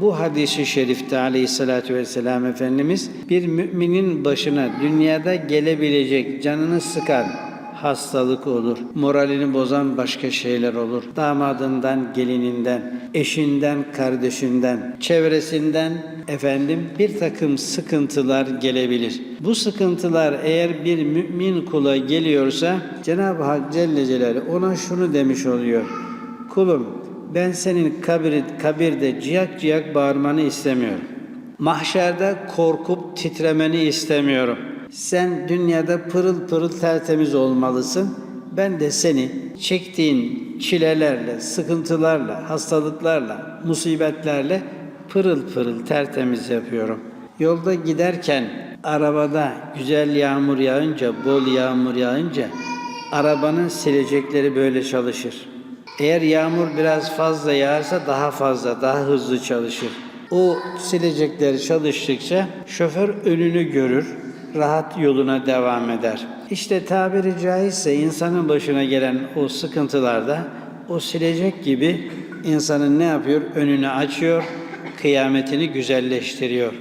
Bu hadisi şerifte aleyhissalatü vesselam Efendimiz bir müminin başına dünyada gelebilecek canını sıkan hastalık olur. Moralini bozan başka şeyler olur. Damadından, gelininden, eşinden, kardeşinden, çevresinden efendim bir takım sıkıntılar gelebilir. Bu sıkıntılar eğer bir mümin kula geliyorsa Cenab-ı Hak Celle Celaluhu ona şunu demiş oluyor. Kulum ben senin kabir, kabirde ciyak ciyak bağırmanı istemiyorum. Mahşerde korkup titremeni istemiyorum. Sen dünyada pırıl pırıl tertemiz olmalısın. Ben de seni çektiğin çilelerle, sıkıntılarla, hastalıklarla, musibetlerle pırıl pırıl tertemiz yapıyorum. Yolda giderken arabada güzel yağmur yağınca, bol yağmur yağınca arabanın silecekleri böyle çalışır. Eğer yağmur biraz fazla yağarsa daha fazla, daha hızlı çalışır. O silecekleri çalıştıkça şoför önünü görür, rahat yoluna devam eder. İşte tabiri caizse insanın başına gelen o sıkıntılarda o silecek gibi insanın ne yapıyor? Önünü açıyor, kıyametini güzelleştiriyor.